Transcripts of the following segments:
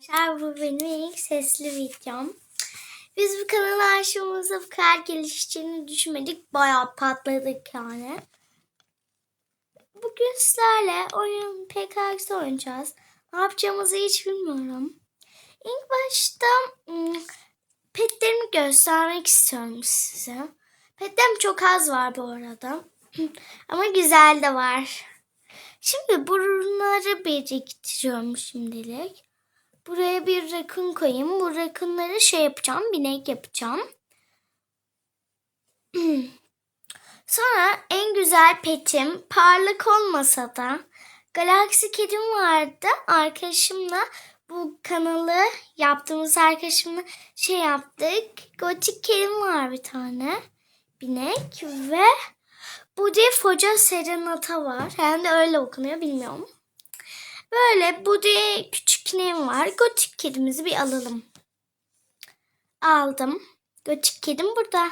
Arkadaşlar bu benim ilk sesli videom. Biz bu kanala aşımıza bu kadar gelişeceğini düşünmedik. Bayağı patladık yani. Bugün sizlerle oyun PKX oynayacağız. Ne yapacağımızı hiç bilmiyorum. İlk başta ım, petlerimi göstermek istiyorum size. Petlerim çok az var bu arada. Ama güzel de var. Şimdi bunları biriktiriyorum şimdilik. Buraya bir rakun koyayım. Bu rakunları şey yapacağım. Binek yapacağım. Sonra en güzel petim parlak olmasa da Galaxy kedim vardı. Arkadaşımla bu kanalı yaptığımız arkadaşımla şey yaptık. Gotik kedim var bir tane. Binek ve Budi Foca Serenata var. Hem de öyle okunuyor bilmiyorum. Böyle Budi küçük ineğim var. Gotik kedimizi bir alalım. Aldım. Gotik kedim burada.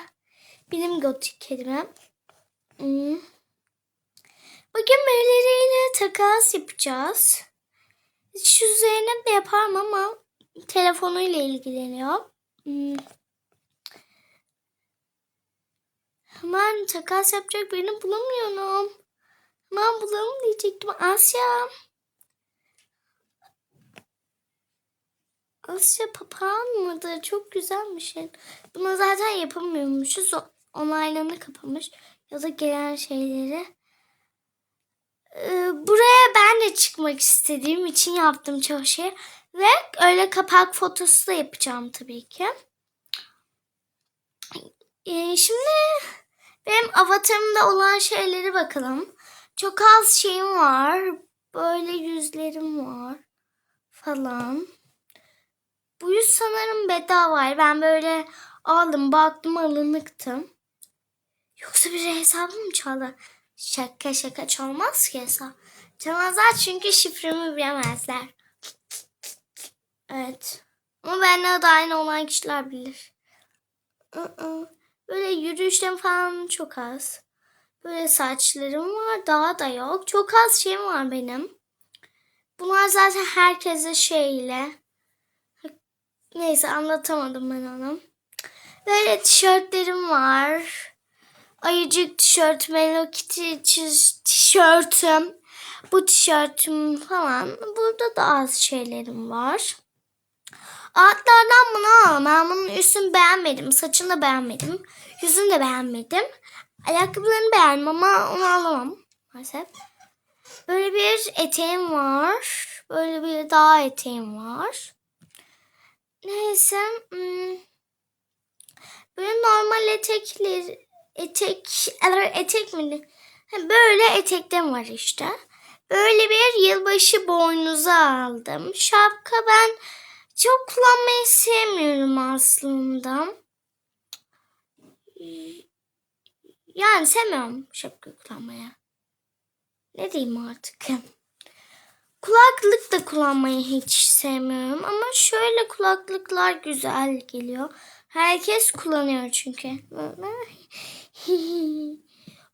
Benim gotik kedime. Hmm. Bugün birileriyle takas yapacağız. Şu Zeynep de yaparım ama telefonuyla ilgileniyor. Hmm. Hemen takas yapacak birini bulamıyorum. Hemen bulalım diyecektim. Asya. Asya papağan mıdır? Çok güzelmiş. Bunu zaten yapamıyormuşuz. Onaylarını kapamış. Ya da gelen şeyleri. Ee, buraya ben de çıkmak istediğim için yaptım çoğu şey. Ve öyle kapak fotosu da yapacağım tabii ki. Ee, şimdi benim avatarımda olan şeylere bakalım. Çok az şeyim var. Böyle yüzlerim var falan. Bu yüz sanırım bedava. Ben böyle aldım baktım alınıktım. Yoksa bir hesabım mı çaldı? Şaka şaka çalmaz ki hesap. Çalmazlar çünkü şifremi bilemezler. Evet. Ama benimle de aynı olan kişiler bilir. I-ı. Böyle yürüyüşlerim falan çok az. Böyle saçlarım var daha da yok. Çok az şeyim var benim. Bunlar zaten herkese şeyle. Neyse anlatamadım ben onu. Böyle tişörtlerim var. Ayıcık tişört, Hello Kitty tişörtüm. Bu tişörtüm falan. Burada da az şeylerim var. Altlardan bunu al. Ben bunun üstünü beğenmedim. Saçını da beğenmedim. Yüzünü de beğenmedim. Ayakkabılarını beğendim ama onu alamam. Maalesef. Böyle bir eteğim var. Böyle bir daha eteğim var. Neyse. hmm, Böyle normal etekler, etek, etek mi? Böyle eteklerim var işte. Böyle bir yılbaşı boynuzu aldım. Şapka ben çok kullanmayı sevmiyorum aslında. Yani sevmiyorum şapka kullanmayı. Ne diyeyim artık? Kulaklık da kullanmayı hiç sevmiyorum ama şöyle kulaklıklar güzel geliyor. Herkes kullanıyor çünkü.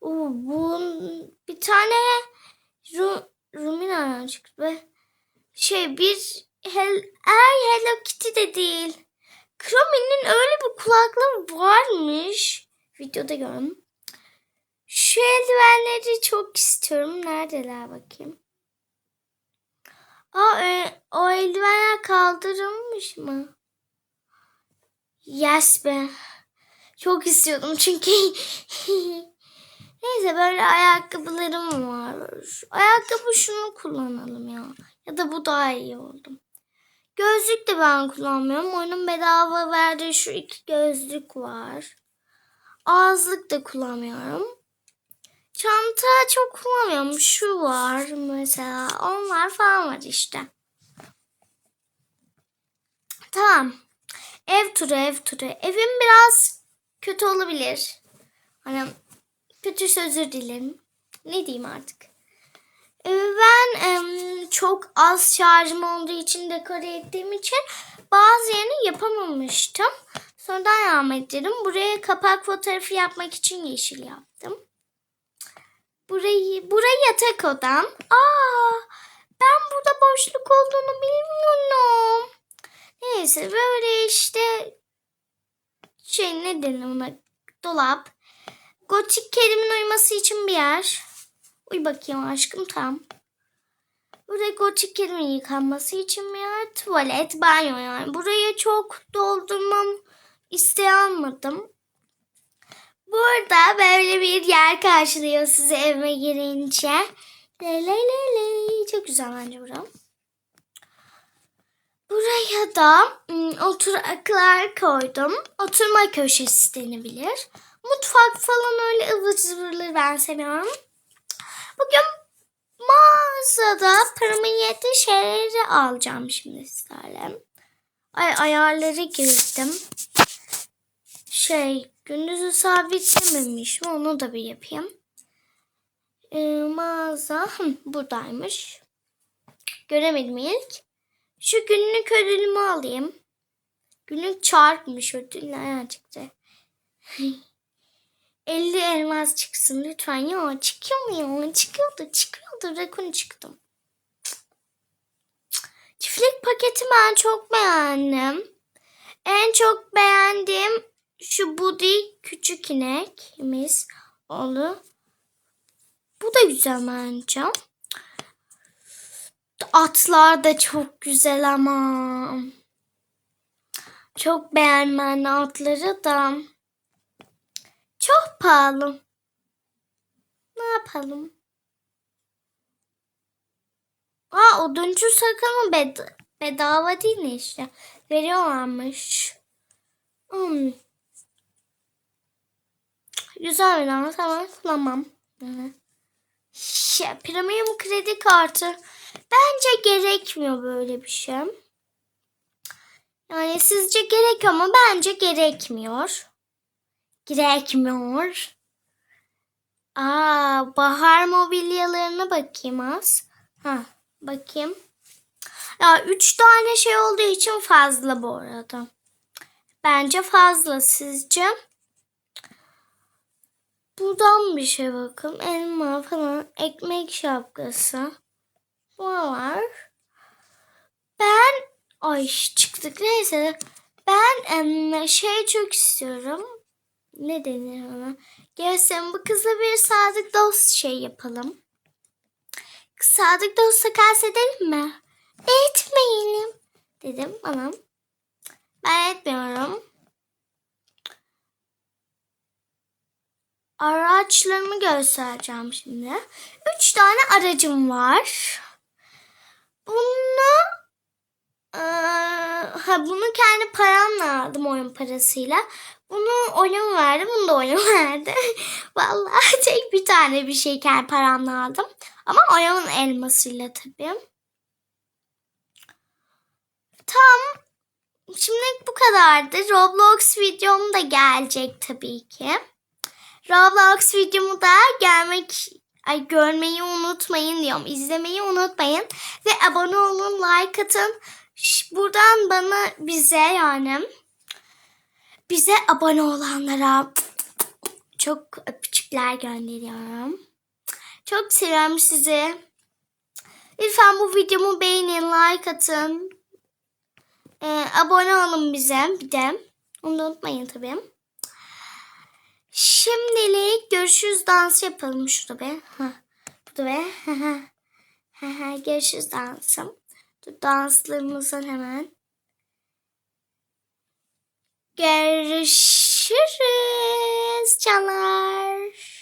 Oo, bu bir tane Ru, Rumina çıktı be. Şey bir hel, ay Hello Kitty de değil. Chrome'nin öyle bir kulaklığı varmış. Videoda gördüm. Şu eldivenleri çok istiyorum. Neredeler bakayım. Aa, e, o eldivenler kaldırılmış mı? Yes be. Çok istiyordum çünkü. Neyse böyle ayakkabılarım var. Ayakkabı şunu kullanalım ya. Ya da bu daha iyi oldu. Gözlük de ben kullanmıyorum. Onun bedava verdiği şu iki gözlük var. Ağızlık da kullanmıyorum. Çanta çok kullanmıyorum. Şu var mesela. Onlar falan var işte. Tamam. Ev turu ev turu. Evim biraz kötü olabilir. Hani kötü özür dilerim. Ne diyeyim artık. Evi ben çok az şarjım olduğu için dekore ettiğim için bazı yerini yapamamıştım. Sonradan devam ettirdim. Buraya kapak fotoğrafı yapmak için yeşil yaptım. Burayı, burayı yatak odam. Aa, ben burada boşluk olduğunu bilmiyorum. Neyse böyle işte şey ne denir ona dolap. Gotik kelimin uyuması için bir yer. Uy bakayım aşkım tam. Buraya gotik kelimin yıkanması için bir yer. Tuvalet, banyo yani. Burayı çok doldurmam isteği almadım. Burada böyle bir yer karşılıyor sizi evime girince. Le le le le. Çok güzel bence buram. Buraya da oturaklar koydum. Oturma köşesi denebilir. Mutfak falan öyle ıvır zıvırları ben seviyorum. Bugün mağazada paramın yettiği şeyleri alacağım şimdi sizlerle. Ay ayarları girdim. Şey gündüzü sabitlememişim onu da bir yapayım. Ee, mağaza hı, buradaymış. Göremedim ilk. Şu günlük ödülümü alayım. Günlük çarpmış ödül nereden çıktı? 50 elmas çıksın lütfen. Ya çıkıyor mu ya? Çıkıyordu çıkıyordu. Rekun çıktım. Çiftlik paketi ben çok beğendim. En çok beğendiğim şu Budi küçük inekimiz oldu. Bu da güzel bence. Atlar da çok güzel ama. Çok beğenmen atları da. Çok pahalı. Ne yapalım? Aa oduncu sakını bed bedava değil işte? Veriyorlarmış. Hmm. Güzel bir ama tamam kullanmam. Şey, premium kredi kartı. Bence gerekmiyor böyle bir şey. Yani sizce gerek ama bence gerekmiyor. Gerekmiyor. Aa, bahar mobilyalarına bakayım az. Ha, bakayım. Ya üç tane şey olduğu için fazla bu arada. Bence fazla sizce? Buradan bir şey bakın. Elma falan. Ekmek şapkası. Bu var. Ben ay çıktık neyse. Ben em, şey çok istiyorum. Ne denir ona? Gelsin bu kızla bir sadık dost şey yapalım. Sadık dost takas edelim mi? Etmeyelim. Dedim anam. Ben etmiyorum. Araçlarımı göstereceğim şimdi. Üç tane aracım var. Bunu eee, ha, bunu kendi paramla aldım oyun parasıyla. Bunu oyun verdi, bunu da oyun verdi. Vallahi tek bir tane bir şey kendi paramla aldım. Ama oyunun elmasıyla tabii. Tam Şimdi bu kadardı. Roblox videom da gelecek tabii ki. Roblox videomu da gelmek ay görmeyi unutmayın diyorum. İzlemeyi unutmayın ve abone olun, like atın. Ş- Buradan bana bize yani bize abone olanlara çok öpücükler gönderiyorum. Çok seviyorum sizi. Lütfen bu videomu beğenin, like atın. Ee, abone olun bize bir de. Onu da unutmayın tabii. Şimdilik görüşürüz dans yapalım şurada be. Ha, burada be. Görüşürüz dansım. Dur danslarımızdan hemen. Görüşürüz canlar.